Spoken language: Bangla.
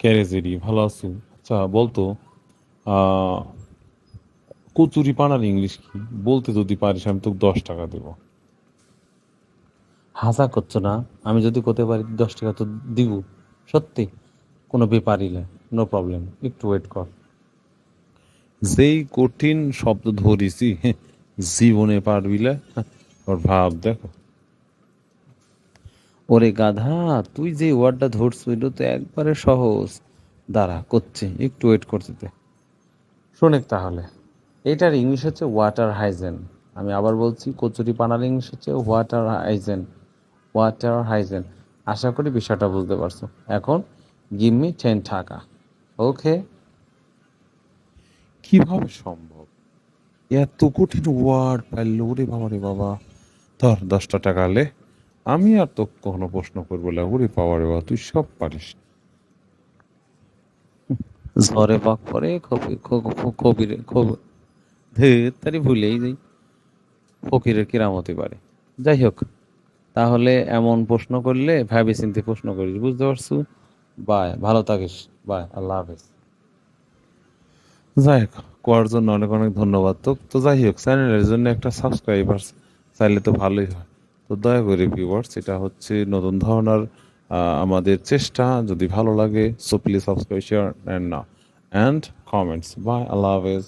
ক্যারেজেরি ভালো আছো? আচ্ছা বলতো আহ, কচুরি পানার ইংলিশ কি? বলতে যদি পারিস আমি তোকে দশ টাকা দেবো। হাসা করছ না? আমি যদি করতে পারি দশ টাকা তো দিব। সত্যি কোনো ব্যাপারই না নো প্রবলেম একটু ওয়েট কর। যেই কঠিন শব্দ ধরিছি হ্যাঁ, জীবনে পারবি হ্যাঁ, ওর ভাব দেখো। ওরে গাধা তুই যে ওয়ার্ডটা ধরছ এটা তো একবারে সহজ। দাঁড়া করছে একটু ওয়েট করতে দে শোনেক তাহলে এটার ইংলিশ হচ্ছে ওয়াটার হাইজেন আমি আবার বলছি কচুরি পানার ইংলিশ হচ্ছে ওয়াটার হাইজেন ওয়াটার হাইজেন আশা করি বিষয়টা বুঝতে পারছ। এখন গিভ মি টেন টাকা। ওকে কীভাবে সম্ভব? এত কঠিন ওয়ার্ড পাইল ওরে বাবা রে বাবা। ধর দশটা টাকা লে। আমি আর তো কখনো প্রশ্ন করব না ওরে বাবা রে তুই সব পারিস। ঝরে পাক পরে কবি কবির তারি ভুলেই যাই। ফকিরের কিরাম হতে পারে যাই হোক তাহলে এমন প্রশ্ন করলে ভাবি চিন্তে প্রশ্ন করিস বুঝতে পারছু? বাই ভালো থাকিস বাই আল্লাহ হাফেজ। যাই হোক করার জন্য অনেক অনেক ধন্যবাদ তো তো যাই হোক চ্যানেলের জন্য একটা সাবস্ক্রাইবার চাইলে তো ভালোই হয়। তো দয়া করে ভিউয়ার্স এটা হচ্ছে নতুন ধরনের আমাদের চেষ্টা। যদি ভালো লাগে so please subscribe share and না অ্যান্ড কমেন্টস বাই আল্লাহ হাফেজ।